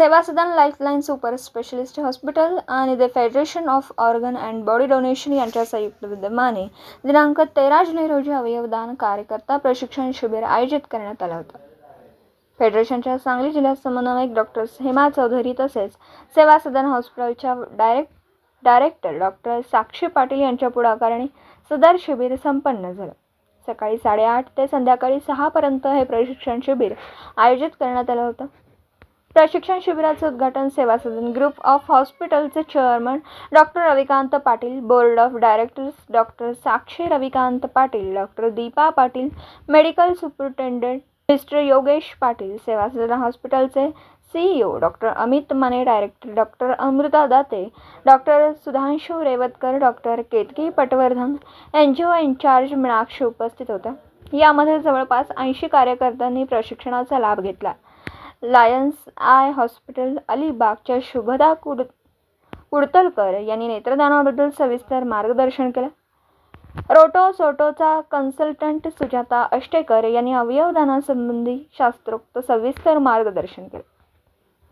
Seva Sadan lifeline super specialist hospital आणि the federation of organ and body donation यांच्या संयुक्त विद्यमाने दिनांक तेरा जुलै रोजी अवयवदान कार्यकर्ता प्रशिक्षण शिबिर आयोजित करण्यात आलं होतं. फेडरेशनच्या सांगली जिल्ह्यात समन्वयक डॉक्टर हेमा चौधरी तसेच सेवा सदन हॉस्पिटलच्या direct director doctor Sakshi Patil यांच्या पुढाकाराने सदर शिबिर संपन्न झालं. सकाळी साडेआठ ते संध्याकाळी सहापर्यंत हे प्रशिक्षण शिबिर आयोजित करण्यात आलं होतं. प्रशिक्षण शिबिराचं उद्घाटन सेवा सदन ग्रुप ऑफ हॉस्पिटलचे chairman doctor Ravikant Patil board of directors doctor Sakshi Ravikant Patil doctor Deepa Patil medical superintendent mister Yogesh Patil Seva Sadan हॉस्पिटलचे CEO doctor Amit Mane director doctor Amruta Date doctor Sudhanshu Revatkar doctor Ketaki Patwardhan N G O incharge Meenakshi उपस्थित होत्या. यामध्ये जवळपास ऐंशी कार्यकर्त्यांनी प्रशिक्षणाचा लाभ घेतला. लायन्स आय हॉस्पिटल अलिबागच्या शुभदा कुड कुडतलकर यांनी नेत्रदानाबद्दल सविस्तर मार्गदर्शन केलं. रोटो सोटोचा कन्सल्टंट सुजाता अष्टेकर यांनी अवयवदानासंबंधी शास्त्रोक्त सविस्तर मार्गदर्शन केलं.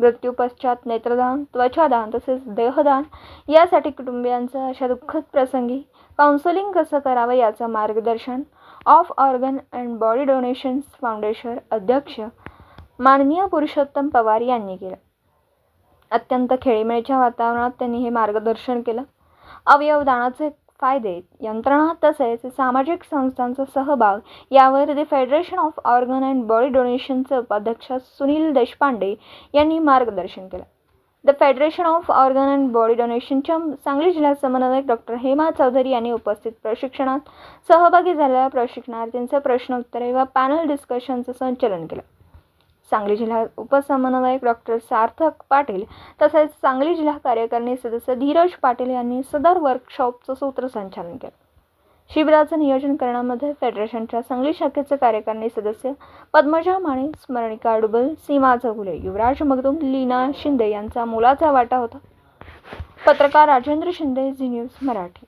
मृत्यूपश्चात नेत्रदान त्वचादान तसेच देहदान यासाठी कुटुंबियांचं अशा दुःखद प्रसंगी काउन्सिलिंग कसं करावं याचं मार्गदर्शन of organ and body donations foundation अध्यक्ष माननीय पुरुषोत्तम पवार यांनी केलं. अत्यंत खेळीमेळीच्या वातावरणात त्यांनी हे मार्गदर्शन केलं. अवयवदानाचे फायदे यंत्रणा तसेच सामाजिक संस्थांचा सहभाग यावर the federation of organ and body डोनेशनचे उपाध्यक्ष सुनील देशपांडे यांनी मार्गदर्शन केलं. The federation of organ and body डोनेशनच्या Sangli जिल्हा समन्वयक डॉक्टर हेमा चौधरी यांनी उपस्थित प्रशिक्षणात सहभागी झालेल्या प्रशिक्षणार्थींचे प्रश्नोत्तरे व पॅनल डिस्कशनचं संचलन केलं. सांगली जिल्हा उपसमन्वयक डॉक्टर सार्थक पाटील तसेच सांगली जिल्हा कार्यकारिणी सदस्य धीरज पाटील यांनी सदर वर्कशॉपचं सूत्रसंचालन केलं. शिबिराचं नियोजन करण्यामध्ये फेडरेशनच्या सांगली शाखेचे कार्यकारिणी सदस्य पद्मजा माने स्मरणिका डुबल सीमा चौगुले युवराज मगदूम लीना शिंदे यांचा मोलाचा वाटा होता. पत्रकार राजेंद्र शिंदे झी न्यूज मराठी.